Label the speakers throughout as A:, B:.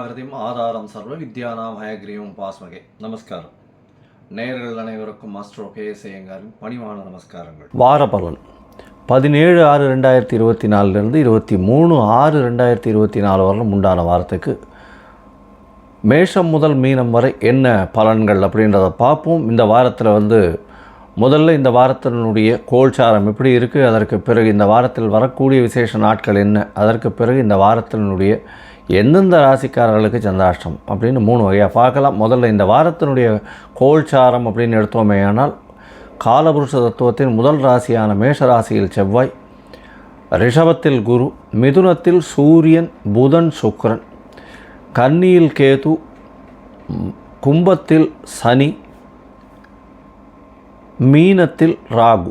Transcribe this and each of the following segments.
A: ஜாகிரதையும் ஆதாரம் சர்வ வித்யானாம் ஹயக்ரீவம் பாஸ்மகே. நமஸ்காரம். நேர்கள் அனைவருக்கும் மாஸ்டர் கே. சேயங்காரின் பணிவான நமஸ்காரங்கள். வார பலன். பதினேழு ஆறு ரெண்டாயிரத்தி இருபத்தி நாலுலேருந்து இருபத்தி மூணு ஆறு ரெண்டாயிரத்தி இருபத்தி நாலு வரலும் உண்டான வாரத்துக்கு மேஷம் முதல் மீனம் வரை என்ன பலன்கள் அப்படின்றத பார்ப்போம். இந்த வாரத்தில் வந்து முதல்ல இந்த வாரத்தினுடைய கோல்சாரம் எப்படி இருக்குது அதற்கு பிறகு இந்த வாரத்தில் வரக்கூடிய விசேஷ நாட்கள் என்ன அதற்கு பிறகு இந்த வாரத்தினுடைய எந்தெந்த ராசிக்காரர்களுக்கு சந்திராஷ்டம் அப்படின்னு மூணு வகையாக பார்க்கலாம். முதல்ல இந்த வாரத்தினுடைய கோல்சாரம் அப்படின்னு எடுத்தோமே ஆனால் காலபுருஷ தத்துவத்தின் முதல் ராசியான மேஷ ராசியில் செவ்வாய் ரிஷபத்தில் குரு மிதுனத்தில் சூரியன் புதன் சுக்கரன் கன்னியில் கேது கும்பத்தில் சனி மீனத்தில் ராகு.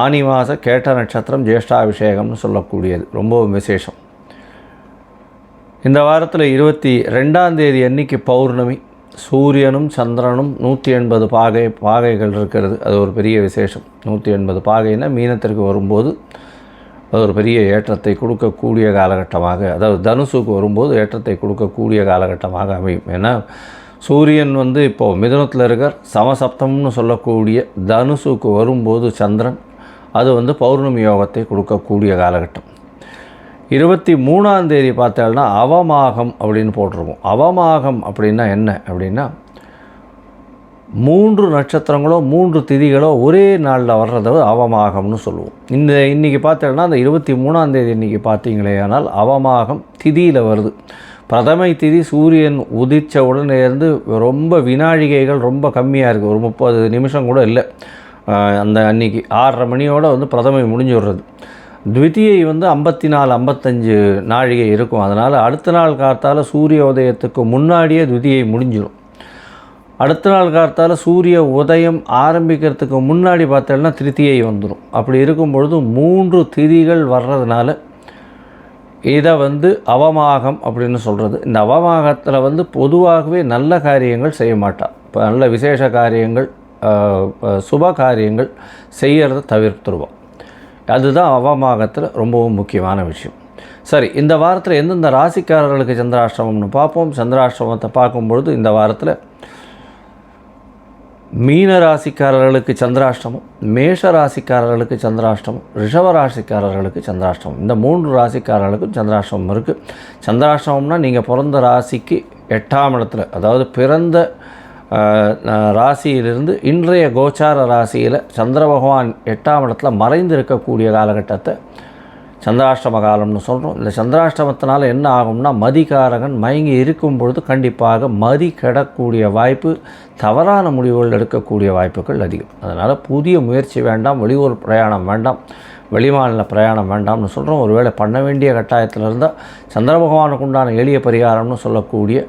A: ஆனி மாத கேட்ட நட்சத்திரம் ஜேஷ்டாபிஷேகம்னு சொல்லக்கூடியது. ரொம்பவும் விசேஷம். இந்த வாரத்தில் இருபத்தி ரெண்டாம் தேதி அன்னைக்கு பௌர்ணமி. சூரியனும் சந்திரனும் நூற்றி எண்பது பாகை பாகைகள் இருக்கிறது. அது ஒரு பெரிய விசேஷம். நூற்றி எண்பது பாகைன்னா மீனத்திற்கு வரும்போது அது ஒரு பெரிய ஏற்றத்தை கொடுக்கக்கூடிய காலகட்டமாக அதாவது தனுசுக்கு வரும்போது ஏற்றத்தை கொடுக்கக்கூடிய காலகட்டமாக அமையும். ஏன்னா சூரியன் வந்து இப்போது மிதுனத்தில் இருக்கார். சமசப்தம்னு சொல்லக்கூடிய தனுசுக்கு வரும்போது சந்திரன் அது வந்து பௌர்ணமி யோகத்தை கொடுக்கக்கூடிய காலகட்டம். இருபத்தி மூணாம் தேதி பார்த்தோம்னா அவமாகம் அப்படின்னு போட்டிருக்கோம். அவமாகம் அப்படின்னா என்ன? அப்படின்னா மூன்று நட்சத்திரங்களோ மூன்று திதிகளோ ஒரே நாளில் வர்றத அவமாகம்னு சொல்லுவோம். இந்த இன்றைக்கி பார்த்தோம்னா அந்த இருபத்தி மூணாம் தேதி இன்றைக்கி பார்த்தீங்களே ஆனால் அவமாகம் திதியில் வருது. பிரதமை திதி சூரியன் உதித்த உடனே இருந்து ரொம்ப வினாழிகைகள் ரொம்ப கம்மியாக இருக்குது ஒரு முப்பது நிமிஷம் கூட இல்லை. அந்த அன்னைக்கு ஆறரை மணியோடு வந்து பிரதமை முடிஞ்சு விடுறது த்விதியை வந்து ஐம்பத்தி நாலு ஐம்பத்தஞ்சு நாழிகை இருக்கும். அதனால் அடுத்த நாள் காத்தால் சூரிய உதயத்துக்கு முன்னாடியே த்விதியை முடிஞ்சிடும். அடுத்த நாள் காத்தால் சூரிய உதயம் ஆரம்பிக்கிறதுக்கு முன்னாடி பார்த்தோம்னா திருத்தியை வந்துடும். அப்படி இருக்கும் பொழுது மூன்று திதிகள் வர்றதுனால இதை வந்து அவமாகம் அப்படின்னு சொல்கிறது இந்த அவமாகத்தில் வந்து பொதுவாகவே நல்ல காரியங்கள் செய்ய மாட்டா. இப்போ நல்ல விசேஷ காரியங்கள் சுப காரியங்கள் செய்கிறத தவிர்த்துருவோம். அதுதான் அவமாகத்தில் ரொம்பவும் முக்கியமான விஷயம். சரி இந்த வாரத்தில் எந்தெந்த ராசிக்காரர்களுக்கு சந்திராஷ்டிரமம்னு பார்ப்போம். சந்திராஷ்டிரமத்தை பார்க்கும்பொழுது இந்த வாரத்தில் மீன ராசிக்காரர்களுக்கு சந்திராஷ்டமம் மேஷ ராசிக்காரர்களுக்கு சந்திராஷ்டமம் ரிஷப ராசிக்காரர்களுக்கு சந்திராஷ்டமம். இந்த மூன்று ராசிக்காரர்களுக்கும் சந்திராஷ்டமம் இருக்குது சந்திராஷ்டமம்னா நீங்கள் பிறந்த ராசிக்கு எட்டாம் இடத்துல அதாவது பிறந்த ராசியிலிருந்து இன்றைய கோச்சார ராசியில் சந்திர பகவான் எட்டாம் இடத்துல மறைந்து இருக்கக்கூடிய காலகட்டத்தை சந்திராஷ்டம காலம்னு சொல்கிறோம் இந்த சந்திராஷ்டமத்தினால் என்ன ஆகும்னா மதிகாரகன் மயங்கி இருக்கும் பொழுது கண்டிப்பாக மதி கெடக்கூடிய வாய்ப்பு தவறான முடிவுகள் எடுக்கக்கூடிய வாய்ப்புகள் அதிகம். அதனால் புதிய முயற்சி வேண்டாம் வெளியூர் பிரயாணம் வேண்டாம் வெளிமாநில பிரயாணம் வேண்டாம்னு சொல்கிறோம் ஒருவேளை பண்ண வேண்டிய கட்டாயத்தில் இருந்தால் சந்திர பகவானுக்கு உண்டான எளிய பரிகாரம்னு சொல்லக்கூடிய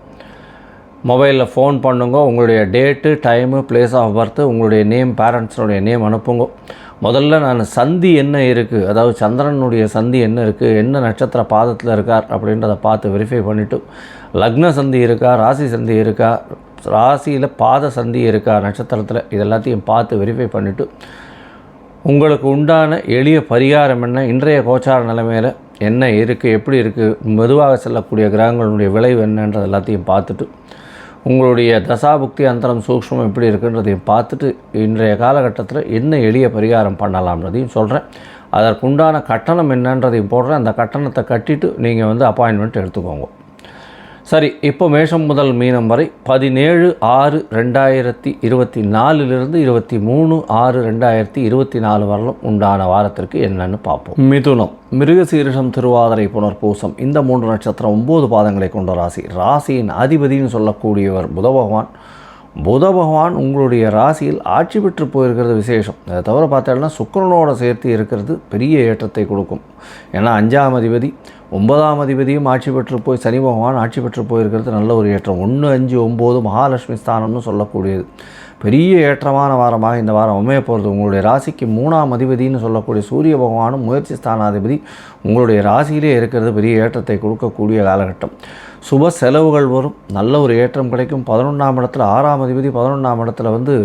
A: மொபைலில் ஃபோன் பண்ணுங்க உங்களுடைய date time place of birth உங்களுடைய நேம் பேரண்ட்ஸனுடைய நேம் அனுப்புங்க. முதல்ல நான் சந்தி என்ன இருக்குது அதாவது சந்திரனுடைய சந்தி என்ன இருக்குது என்ன நட்சத்திர பாதத்தில் இருக்கார் அப்படின்றத பார்த்து வெரிஃபை பண்ணிவிட்டு லக்ன சந்தி இருக்கா ராசி சந்தி இருக்கா ராசியில் பாத சந்தி இருக்கா நட்சத்திரத்தில் இது எல்லாத்தையும் பார்த்து வெரிஃபை பண்ணிவிட்டு உங்களுக்கு உண்டான எளிய பரிகாரம் என்ன இன்றைய கோச்சார நிலைமையில் என்ன இருக்குது எப்படி இருக்குது மெதுவாக செல்லக்கூடிய கிரகங்களுடைய விளைவு என்னன்றது எல்லாத்தையும் பார்த்துட்டு உங்களுடைய தசாபுக்தி அந்தரம் சூக்ஷ்மம் எப்படி இருக்குன்றதையும் பார்த்துட்டு இன்றைய காலகட்டத்தில் என்ன எளிய பரிகாரம் பண்ணலாம்ன்றதையும் சொல்கிறேன். அதற்குண்டான கட்டணம் என்னன்றதையும் போடுறேன். அந்த கட்டணத்தை கட்டிட்டு நீங்கள் வந்து அப்பாயின்மெண்ட் எடுத்துக்கோங்க. சரி இப்போ மேஷம் முதல் மீனம் வரை பதினேழு ஆறு ரெண்டாயிரத்தி இருபத்தி நாலுலேருந்து இருபத்தி மூணு ஆறு ரெண்டாயிரத்தி இருபத்தி நாலு வரலும் உண்டான வாரத்திற்கு என்னன்னு பார்ப்போம். மிதுனம் மிருகசீரிஷம் திருவாதிரை புனர்பூசம் இந்த மூன்று நட்சத்திரம் ஒம்பது பாதங்களை கொண்ட ராசி. ராசியின் அதிபதின்னு சொல்லக்கூடியவர் புத பகவான் புத பகவான் உங்களுடைய ராசியில் ஆட்சி பெற்று போயிருக்கிறது விசேஷம். அதை தவிர பார்த்தோம்னா சுக்கிரனோட சேர்த்து இருக்கிறது பெரிய ஏற்றத்தை கொடுக்கும். ஏன்னா அஞ்சாம் அதிபதி ஒன்பதாம் அதிபதியும் ஆட்சி பெற்று போய் சனி பகவான் ஆட்சி பெற்று போயிருக்கிறது நல்ல ஒரு ஏற்றம். ஒன்று அஞ்சு ஒம்பது மகாலட்சுமி ஸ்தானம்னு சொல்லக்கூடியது. பெரிய ஏற்றமான வாரமாக இந்த வாரம் அமைய போகிறது. உங்களுடைய ராசிக்கு மூணாம் அதிபதினு சொல்லக்கூடிய சூரிய பகவானும் முயற்சி ஸ்தானாதிபதி உங்களுடைய ராசியிலே இருக்கிறது பெரிய ஏற்றத்தை கொடுக்கக்கூடிய காலகட்டம். சுப செலவுகள் வரும். நல்ல ஒரு ஏற்றம் கிடைக்கும். பதினொன்றாம் இடத்துல ஆறாம் அதிபதி பதினொன்றாம் இடத்துல வந்து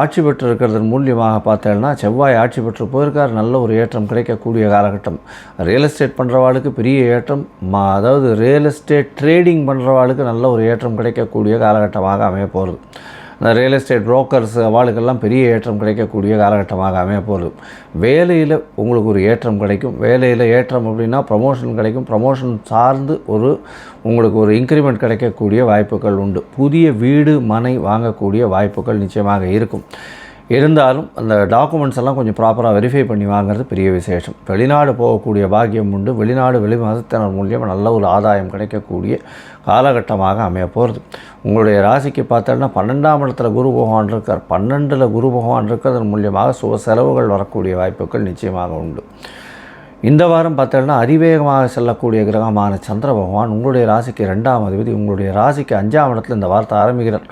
A: ஆட்சி பெற்று இருக்கிறதன் மூலியமாக பார்த்தேன்னா செவ்வாய் ஆட்சி பெற்று போயிருக்கார். நல்ல ஒரு ஏற்றம் கிடைக்கக்கூடிய காலகட்டம். ரியல் எஸ்டேட் பண்ணுறவாளுக்கு பெரிய ஏற்றம். மா அதாவது ரியல் எஸ்டேட் ட்ரேடிங் பண்ணுறவாளுக்கு நல்ல ஒரு ஏற்றம் கிடைக்கக்கூடிய காலகட்டமாக அமைய போகிறது. இந்த ரியல் எஸ்டேட் புரோக்கர்ஸ் அவளுக்கெல்லாம் பெரிய ஏற்றம் கிடைக்கக்கூடிய காலகட்டமாக அமைய போகுது வேலையில் உங்களுக்கு ஒரு ஏற்றம் கிடைக்கும். வேலையில் ஏற்றம் அப்படின்னா ப்ரமோஷன் கிடைக்கும். ப்ரமோஷன் சார்ந்து ஒரு உங்களுக்கு ஒரு இன்க்ரிமெண்ட் கிடைக்கக்கூடிய வாய்ப்புகள் உண்டு. புதிய வீடு மனை வாங்கக்கூடிய வாய்ப்புகள் நிச்சயமாக இருக்கும். இருந்தாலும் அந்த டாக்குமெண்ட்ஸ் எல்லாம் கொஞ்சம் ப்ராப்பராக வெரிஃபை பண்ணி வாங்குறது பெரிய விசேஷம். வெளிநாடு போகக்கூடிய பாக்கியம் உண்டு. வெளிநாடு வெளி மதத்தினர் மூலியம் நல்ல ஒரு ஆதாயம் கிடைக்கக்கூடிய காலகட்டமாக அமைய போகிறது உங்களுடைய ராசிக்கு பார்த்தோன்னா பன்னெண்டாம் இடத்துல குரு பகவான் இருக்கார். பன்னெண்டில் குரு பகவான் இருக்கிறதன் மூலியமாக சுக செலவுகள் வரக்கூடிய வாய்ப்புகள் நிச்சயமாக உண்டு. இந்த வாரம் பார்த்தோன்னா அதிவேகமாக செல்லக்கூடிய கிரகமான சந்திர பகவான் உங்களுடைய ராசிக்கு ரெண்டாம் அதிபதி உங்களுடைய ராசிக்கு அஞ்சாம் இடத்துல இந்த வாரத்தை ஆரம்பிக்கிறார்.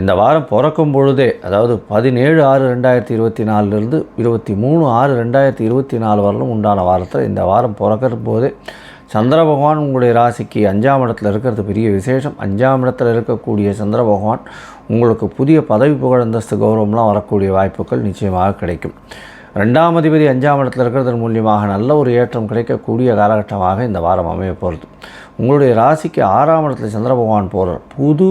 A: இந்த வாரம் பிறக்கும் பொழுதே அதாவது பதினேழு ஆறு ரெண்டாயிரத்தி இருபத்தி நாலுலேருந்து இருபத்தி மூணு ஆறு ரெண்டாயிரத்தி இருபத்தி நாலு வரலும் உண்டான வாரத்தில் இந்த வாரம் பிறக்கிற போதே சந்திர பகவான் உங்களுடைய ராசிக்கு அஞ்சாம் இடத்துல இருக்கிறது பெரிய விசேஷம். அஞ்சாம் இடத்துல இருக்கக்கூடிய சந்திர பகவான் உங்களுக்கு புதிய பதவி புகழந்தஸ்து கௌரவம்லாம் வரக்கூடிய வாய்ப்புகள் நிச்சயமாக கிடைக்கும். ரெண்டாம் அதிபதி அஞ்சாம் இடத்துல இருக்கிறதன் மூலியமாக நல்ல ஒரு ஏற்றம் கிடைக்கக்கூடிய காலகட்டமாக இந்த வாரம் அமைய போகிறது. உங்களுடைய ராசிக்கு ஆறாம் இடத்துல சந்திர பகவான் போகிறார் புது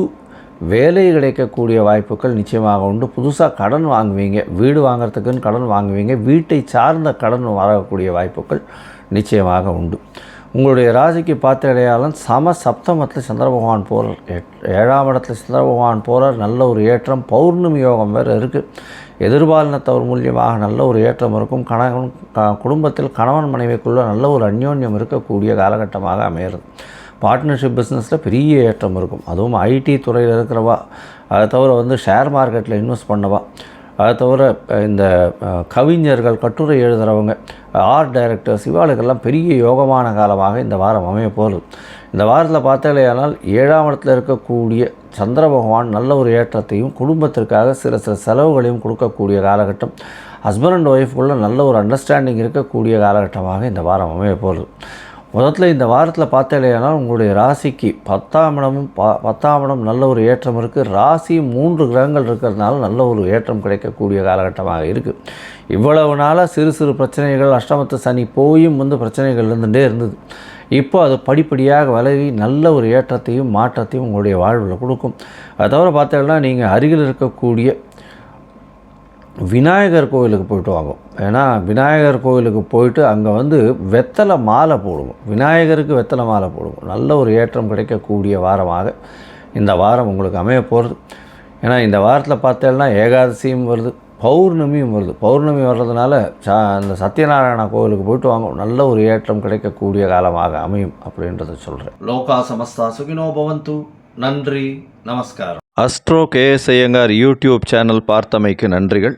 A: வேலை கிடைக்கக்கூடிய வாய்ப்புகள் நிச்சயமாக உண்டு. புதுசாக கடன் வாங்குவீங்க. வீடு வாங்குறதுக்குன்னு கடன் வாங்குவீங்க. வீட்டை சார்ந்த கடன் வரக்கூடிய வாய்ப்புகள் நிச்சயமாக உண்டு. உங்களுடைய ராசிக்கு பார்த்த அடையாளம் சம சப்தமத்தில் சந்திர பகவான் போகிறார் எட்- ஏழாம் இடத்துல சந்திர பகவான் போகிறார் நல்ல ஒரு ஏற்றம் பௌர்ணமி யோகம் வேறு இருக்குது எதிர்பாலினத்தவர் மூலியமாக நல்ல ஒரு ஏற்றம் இருக்கும். கணவன் குடும்பத்தில் கணவன் மனைவிக்குள்ள நல்ல ஒரு அந்யோன்யம் இருக்கக்கூடிய காலகட்டமாக அமையிறது பார்ட்னர்ஷிப் பிஸ்னஸில் பெரிய ஏற்றம் இருக்கும். அதுவும் ஐடி துறையில் இருக்கிறவா அதை தவிர வந்து ஷேர் மார்க்கெட்டில் இன்வெஸ்ட் பண்ணவா அதை தவிர இந்த கவிஞர்கள் கட்டுரை எழுதுகிறவங்க ஆர்ட் டைரக்டர்ஸ் இவாளுக்கெல்லாம் பெரிய யோகமான காலமாக இந்த வாரம் அமைய போகிறது இந்த வாரத்தில் பார்த்தாலேயானால் ஏழாம் இடத்துல இருக்கக்கூடிய சந்திர பகவான் நல்ல ஒரு ஏற்றத்தையும் குடும்பத்திற்காக சில சில செலவுகளையும் கொடுக்கக்கூடிய காலகட்டம் ஹஸ்பண்ட் அண்ட் ஒய்ஃப்குள்ளே நல்ல ஒரு அண்டர்ஸ்டாண்டிங் இருக்கக்கூடிய காலகட்டமாக இந்த வாரம் அமைய போகிறது முதல்ல இந்த வாரத்தில் பார்த்தாலேயானால் உங்களுடைய ராசிக்கு பத்தாம் இடமும் ப பத்தாம் இடம் நல்ல ஒரு ஏற்றம் இருக்குது ராசி மூன்று கிரகங்கள் இருக்கிறதுனால நல்ல ஒரு ஏற்றம் கிடைக்கக்கூடிய காலகட்டமாக இருக்குது இவ்வளவு நாளாக சிறு சிறு பிரச்சனைகள் அஷ்டமத்து சனி போயும் வந்து பிரச்சனைகள் இருந்துகிட்டே இருந்தது. இப்போ அது படிப்படியாக விலகி நல்ல ஒரு ஏற்றத்தையும் மாற்றத்தையும் உங்களுடைய வாழ்வில் கொடுக்கும். அதை தவிர பார்த்தீங்கன்னா நீங்கள் அருகில் இருக்கக்கூடிய விநாயகர் கோவிலுக்கு போயிட்டு வாங்க. ஏன்னா விநாயகர் கோவிலுக்கு போயிட்டு அங்கே வந்து வெத்தலை மாலை போடுங்க விநாயகருக்கு வெத்தலை மாலை போடுங்க நல்ல ஒரு ஏற்றம் கிடைக்கக்கூடிய வாரமாக இந்த வாரம் உங்களுக்கு அமைய போகிறது ஏன்னா இந்த வாரத்தில் பார்த்தேன்னா ஏகாதசியும் வருது பௌர்ணமியும் வருது. பௌர்ணமி வர்றதுனால சா அந்த சத்யநாராயண கோவிலுக்கு போயிட்டு வாங்க. நல்ல ஒரு ஏற்றம் கிடைக்கக்கூடிய காலமாக அமையும் அப்படின்றத சொல்கிறேன் லோகா சமஸ்தா சுகினோ பவந்து. நன்றி நமஸ்காரம். Astro K S Iyengar YouTube channel பார்த்தமைக்கு நன்றிகள்.